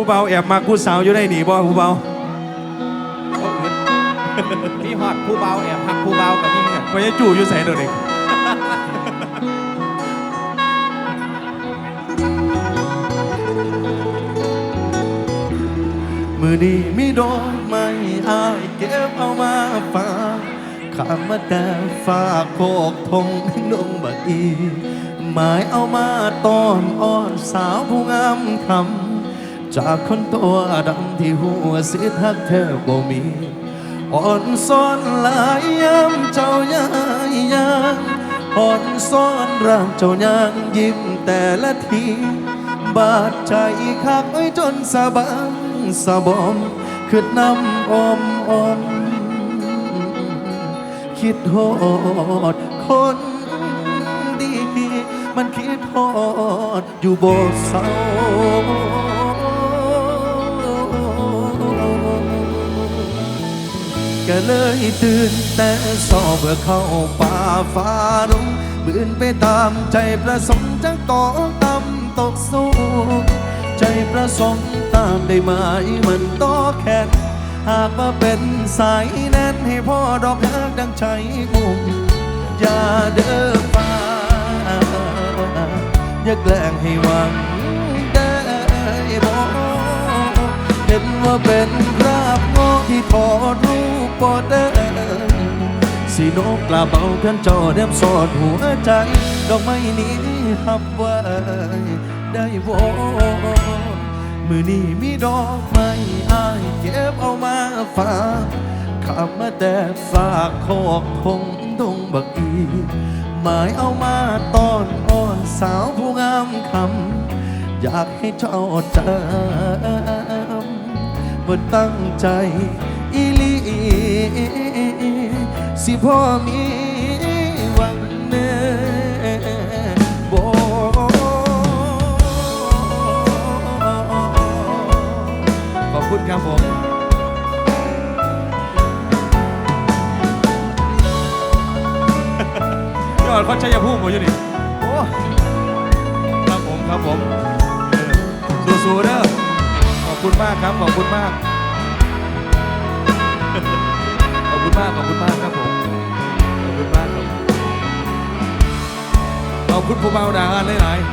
ผู้เบาแอบมักผู้สาวอยู่ได้หนีบ่ผู้เบาพี่ฮอดผู้เบาแอบหักผู้เบากับนี่เนี่ยไปยังจู่อยู่ใส่เดี๋ยวนี้มือนี้มีดอกไม้อายเก็บเอามาฝากข้ามมาแต่ฝากโคกทงนงบักอีหมายเอามาต้อนอ้อนสาวผู้งามคำ จากคนตัวดำที่หัวสิทักแทบบ่มีอ่อนซ้อนหลายยามเจ้ายายยางอ่อนซ้อนร่างเจ้ายางยิ้มแต่ละที บาดใจคักไว้จนสะบังสะบอมขึ้นน้ำอมอมคิดโหดคนดี มันคิดโหดอยู่โบเศร้า ก็เลยตื่นแต่สอบเพื่อเข้าป่าฟ้าดงบืนไปตามใจประสงค์จังต่อตำตกสูงใจประสงค์ตามได้ไหมมันต่อแค่นหากว่าเป็นสายแน่นให้พ่อดอกฮักดังใจมุ่งอย่าเด้อฟ้าอย่าแกล้งให้หวังได้บ่เห็นว่าเป็นราบงอที่ถอด รูปบ่ได้สีนกกลาเบาเพื่อนจอเดมสอดหัวใจ ดอกไม้นี้หับไว้ได้บ่มือนี้มีดอกไม้อายเก็บเอามาฝากขับมาแต่ฝากโคกพงดงบักอีหมายเอามาตอนอ้อนสาวผู้งามคำอยากให้เจ้าจำว่าตั้งใจ สิพ่อมีหวังเน่บขอบคุณครับผมยอดเขาชัยภูมิผมอยู่นี่โอ้ครับผมครับผมสู้ๆเด้อขอบคุณมากครับ ขอบคุณมาก มากขอบคุณมากครับผมขอบคุณมากครับขอบคุณผู้เบาด่างานหลายๆ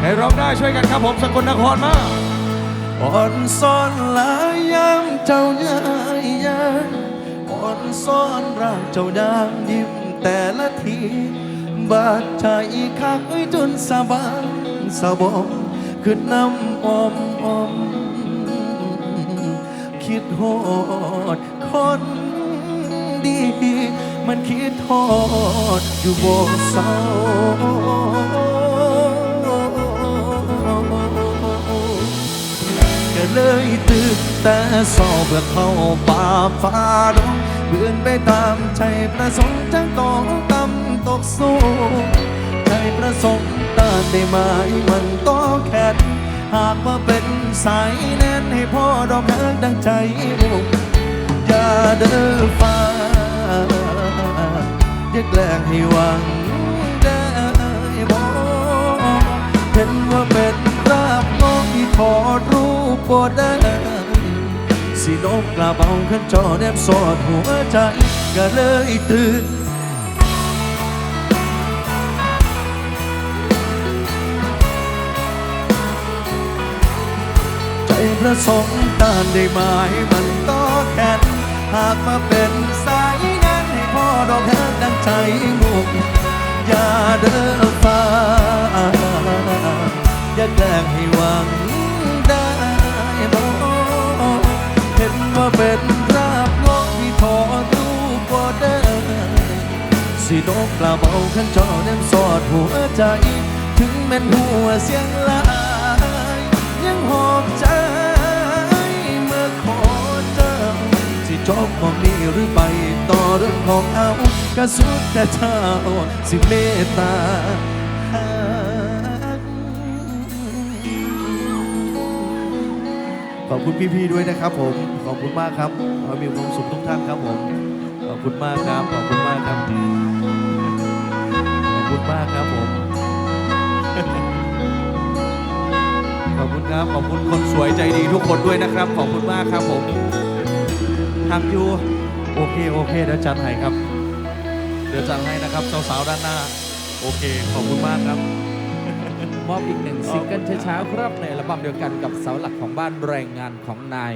ให้ร้องได้ช่วยกันครับผมสกลนครมาอ่อนซ้อนหลายยามเจ้ายายยางอ่อนซ้อนร่างเจ้ายางยิ้มแต่ละทีบาดใจคักไว้จนสะบังสะบอมขึ้นน้ำอมอม คิดโหดคนดี มันคิดโหดอยู่บ่เศร้าก็เลยตื่นแต่สอบเพื่อเข้าป่าฟ้าดงเบื่อนไปตามใจประสงค์จังต่องตำตกสู้ใจประสงค์ต้านได้ไหมมันต่องแค่ หากว่าเป็นสายแน่นให้พ่อดอกฮักดังใจมุ่งอย่าเด้อฟ้าอย่าแกล้งให้หวังได้บ่เห็นว่าเป็นราบงอที่ถอดรูปบ่ได้สินกกลาเบาขึ้นจอแนบสอดหัวใจก็เลยตื่น ประสงค์ตานได้หมายมันต่อแขนหากมาเป็นสายนั้นให้พ่อดอกแห้ดังใจมุกอย่าเด้อฟ้า อย่าแกล้งให้หวังได้บ่เห็นว่าเป็นราบงอกที่ทอดูบ่ได้สินกกลาเบาขันจอแนมสอดหัวใจ ถึงแม่นหัวเสียงลายยังหอบใจ สิจบมองนี้หรือไปต่อเรื่องของเอาก็สุดแต่เจ้าสิเมตตาขอบคุณพี่ๆด้วยนะครับผม ขอบคุณมากครับขอมีความสุขทุกท่านครับผม ขอบคุณมากครับ ขอบคุณมากครับ ขอบคุณมากครับผม ขอบคุณครับ ขอบคุณคนสวยใจดีทุกคนด้วยนะครับ ขอบคุณมากครับผม ทางยูโอเคโอเคเดี๋ยวจัดให้ครับ เดี๋ยวจัดให้นะครับสาวๆด้านหน้า โอเค ขอบคุณมากครับ มอบอีกหนึ่งซิงเกิลช้าๆครับในอัลบั้มเดียวกันกับเสาหลักของบ้านแรงงานของนาย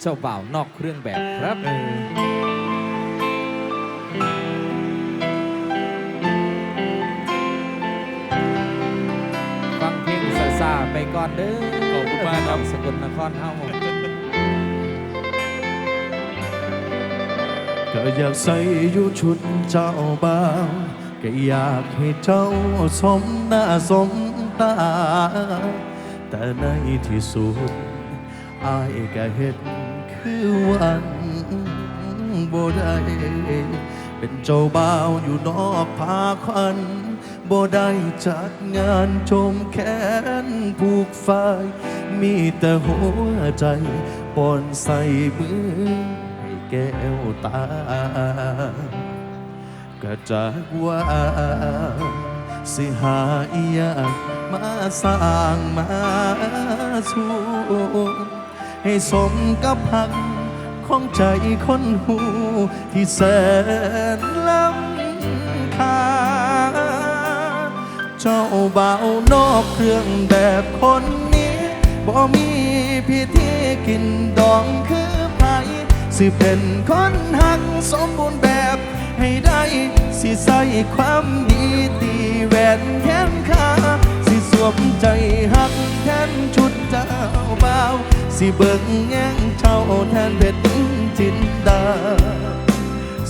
เจ้าบ่าวนอกเครื่องแบบครับเออฟังเพลงซาซาๆไปก่อนเด้อขอบคุณมากครับสกลนครเฮา ก็อยากใส่อยู่ชุดเจ้าบ่าวก็อยากให้เจ้าสมหน้าสมตา แต่ในที่สุดอายก็เห็นคือวันบ่ได้เป็นเจ้าบ่าวอยู่นอกพาควันบ่ได้จัดงานชมแขนผูกฝ้าย มีแต่หัวใจปอนใส่มือ แก้วตาก็จากว่าสิหาอีหยังมาสร้างมาสู้ให้สมกับพักของใจคนหูที่แสนล้ำค่าเจ้าเบานอกเครื่องแบบคนนี้บ่มีพิธีกินดอง สิเป็นคนหักสมบูรณ์แบบ ให้ได้สิใส่ความดีตีแหวนแขนขาสิสวมใจหักแทนชุดเจ้าบ่าว สิเบิ่งแง่งเจ้าแทนเพชรจินดา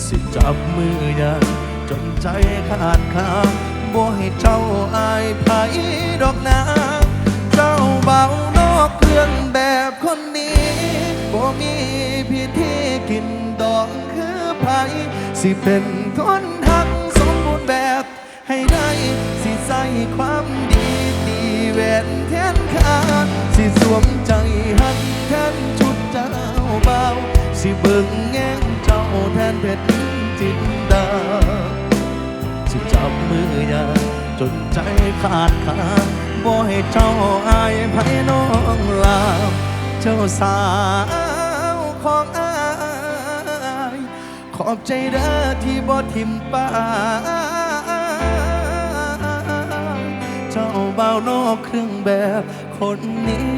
สิจับมือยังจนใจขาดคาบ่ให้เจ้าอายไผดอกนา เจ้าเบานอกเครื่องแบบคนนี้ สิเป็นคนหักสมบูรณ์แบบ ให้ได้สิใส่ความดีตีแหวนแทนขาสิสวมใจหักแทนชุดเจ้าเบาสิเบิ่งแง่งเจ้าแทนเพชรจินดาสิจับมือยาจนใจขาดขาบ่ให้เจ้าอายไผน้องลาเจ้าสาวของอา ขอบใจเด้อที่บ่ทิมป้าเจ้าเบานอกเครื่องแบบคนนี้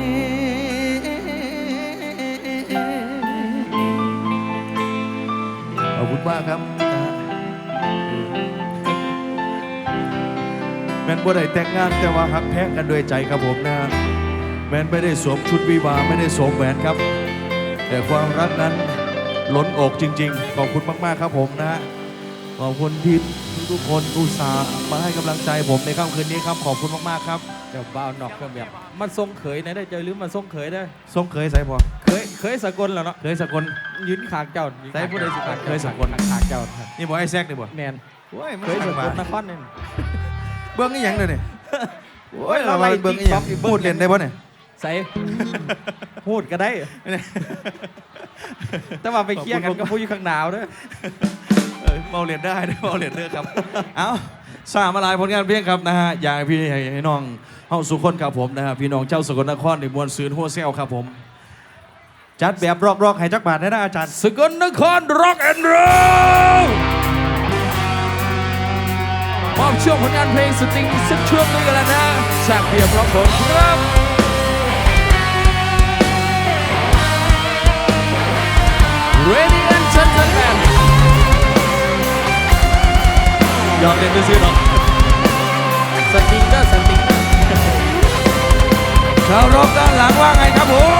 ขอบคุณมากครับแมนบ่ได้แต่งงานแต่ว่าฮักแพ้กันด้วยใจครับผมนะแมนไม่ได้สวมชุดวิวาไม่ได้สวมแหวนครับ แต่ความรักนั้น ล้นอกจริง ๆ ขอบคุณมาก ๆ ครับผมนะขอบคุณที่ทุกคนอุตส่าห์มาให้กำลังใจผมในค่ำคืนนี้ครับ ขอบคุณมาก ๆ ครับเจ้าบ่าวนอกเครื่องแบบมันทรงเขยนะได้เจอหรือมันทรงเขยได้ทรงเคยใส่พอเคยเคยสกลแล้วเนาะเคยสกลยืนขางเจ้ายืนใส่ผู้ใดสิขางเคยสกลขางเจ้าครับนี่บอกไอ้แซกนี่บ่แมนโอ้ยมันเคยสสั่งกมาลนครเนี่ยเบิ้งนี่ยังเลยเนี่ยโอ้ยเราเราไล่เบิ้งนี่ยัง TikTok อีกเบิ่งพูดเล่นได้ป่ะเนี่ยใส่พูดก็ได้ แต่ว่าไปเคลียร์กันกับผู้อยู่ข้างหนาวเด้อเออเมาเรียนได้นะเมาเรียนเด้อครับ เอาสามมาหลายผลงานเพลงครับนะฮะอยากให้พี่ให้น้องเฮาสุคนครับผมนะฮะพี่น้องเจ้าสกลนครในมวลซืนหัวเซลครับผม จัดแบบรอกๆให้จักบาทได้นะอาจารย์สกลนครร็อกแอนด์โรลมอบช่วงผลงานเพลงสตริงสักช่วงหนึงกันแล้วนะแชกเบียร์พร้อมผมครับ Ready and gentlemen ยอมเล่นซื้อๆเนาะสตริงเด้อสตริงเด้อชาวรบด้านหลังว่าไงครับผม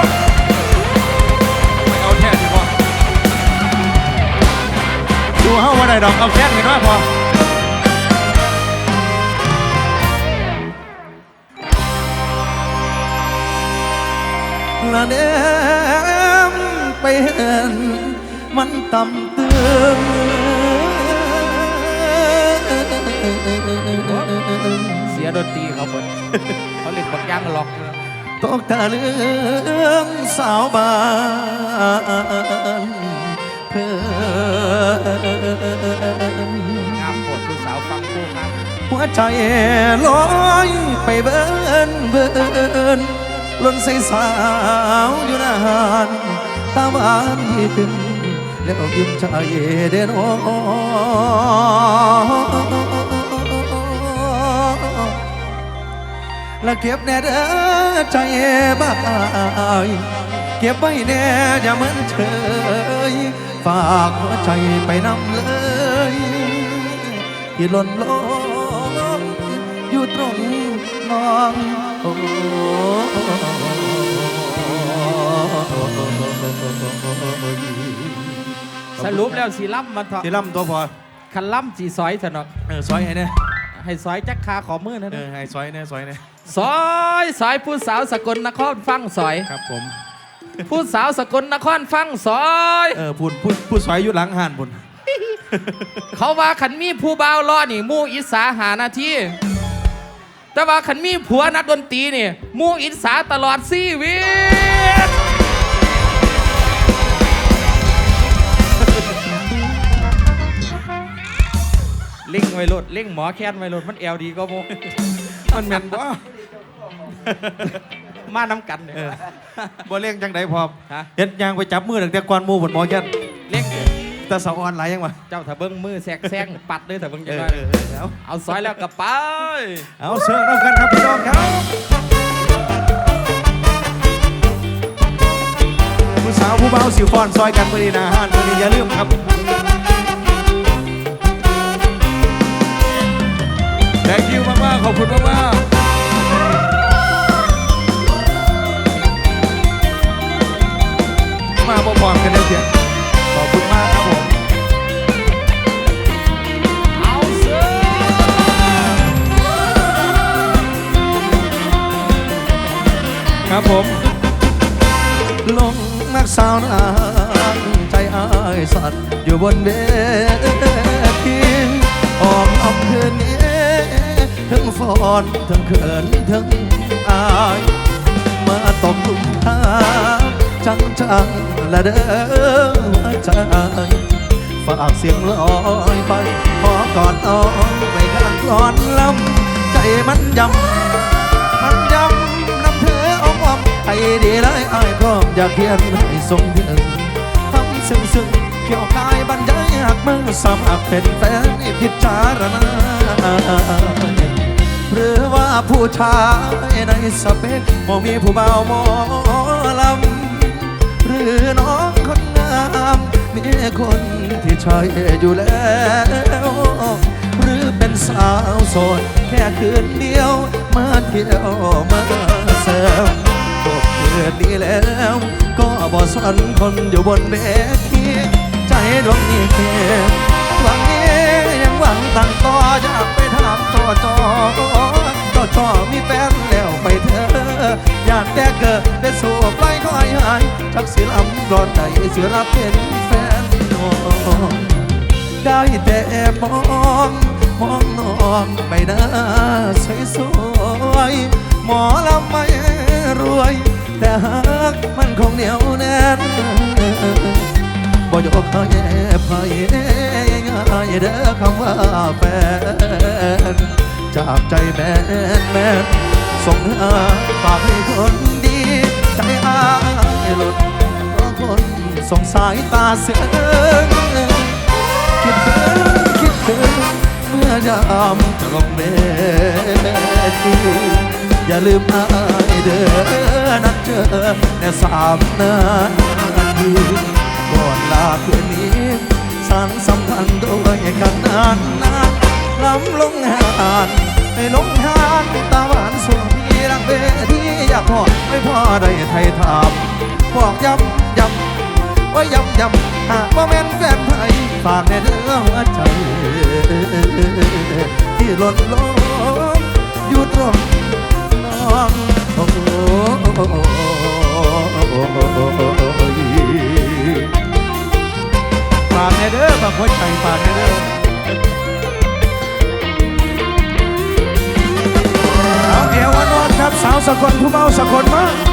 ไม่เอาแค่ดีพอดูเฮาว่าได้ดอกเอาแค่เห็นว่าพอละเนมไปเห็น มันต่ำเตือนเสียดนตรีเขาเปิดเขาเล่นบักย่างล็อกเลยตกตาเรื่องสาวบ้านเพื่อนงามปวดผู้สาวฟังคู่ครับหัวใจลอยไปเบินเบินล้นใสสาวอยู่นานตาหวานยิ้ม แล้วยิ้มใจเด่นโอแล้วเก็บแน่เด้อใจบ้ายเก็บไว้แน่อย่าเหมือนเฉยฝากหัวใจไปนำเลยที่หล่นลงอยู่ตรงนองโอ้ สรุปแล้วสีล่ำมันเถอะทีล่ำตัวพอคันล่ำสีซอยเถอะเนาะเออซอยให้เนี่ยให้ซอยจักคาขอมือนะเออให้ซอยเนี่ยซอยเนี่ยซอยซอยผู้สาวสกลนครฟังซอยครับผม ผู้สาวสกลนครฟังซอยเออพูดพูดพูดซอยอยู่หลังห่านพุ่นเขาว่าขันมีผู้บ่าวรอนี่หมู่อิสาหานาทีแต่ว่าขันมีผัวนักดนตรีนี่หมู่อิสาตลอดชีวิต เล่งไว้รถเล่งหมอแค้นไว้รถมันแอลดีก็โมมันแม่นบ่มาน้ำกันเนี่ยเออบ่เลี้ยงจังไดพอฮะเฮ็ดยางไปจับมือตั้งแต่ก่อนหมู่บนหมอแค่นเล่งแต่สาวอ่อนหลายยังวะเจ้าถ้าเบิ้งมือแซกแซงปัดเลยถ้าเบิ้งเอจะอได้เออเออเอาเอาซอยแล้วกลับไปเอาเชิญรับกันครับพี่น้องครับผู้สาวผู้เบาสิฟอนซอยกันมื้อนี้นะฮะมื้อนี้อย่าลืมครับ thank you มากๆขอบคุณมากๆมาบ่พร้อมกันเด้เสียขอบคุณมากครับผมครับผม ลงนักสาวนางใจอายสัตว์อยู่บนเว ฟอนทั้งเขินทั้งอาย มาตกลุมทางจังจังๆละเด้อใจฝากเสียงลอยไป ขอกอดน้องไปข้างก่อนลำใจมันยำมันยำนำเธออ้อมอ้อมให้ดีเลยไอ้พร้อมอยากเขียนให้ทรงถึงทำซึ้งซึ้งเกี่ยวกายบรรยายหักมือสมัครเป็นแฟนพิจารณา ผู้ชายในสเปคบ่มีผู้เบาหมอลำหรือน้องคนงามมีคนที่ใช่อยู่แล้ว หรือเป็นสาวโสดแค่คืนเดียว มาเที่ยวมาแซวจบคืนนี้แล้ว ก็บ่สนคนอยู่บนเวทีใจดวงนี้เพียง สิลำร้อนใจสิรับเป็นแฟนน้องได้แต่มองมองน้องไปหน้าสวยสวยหมอลำไม่รวย แต่หากมันคงเหนียวแน่นบ่ยกให้ไผง่ายเด้อคำว่าแฟนจากใจแม่นแม่นส่งหาฝากให้คนดี ใจอายหลุดเพราะคน ส่งสายตาเสืองคิดถึงคิดถึงเมื่อยามตรงเวทีอย่าลืมอายเด้อนัดเจอแค่สามนาทีก่อนลาคืนนี้สารสัมพันธ์โดยกันนานนานล้ำลงหานให้ลงหานตาหวานส่วนพี่รักเวทีอยากพอไม่พอได้ไทยถามบอกย้ำ ย้ำว่ายำยำหากว่าแม่นแฟนไทยฝากในเด้อหัวใจ ที่หล่นลงอยู่ตรงน้องโอ้ฝากแน่เด้อฝากหัวใจฝากแน่เด้อเอาเอวอนอนครับสาวสกลผู้เมาสกลมาก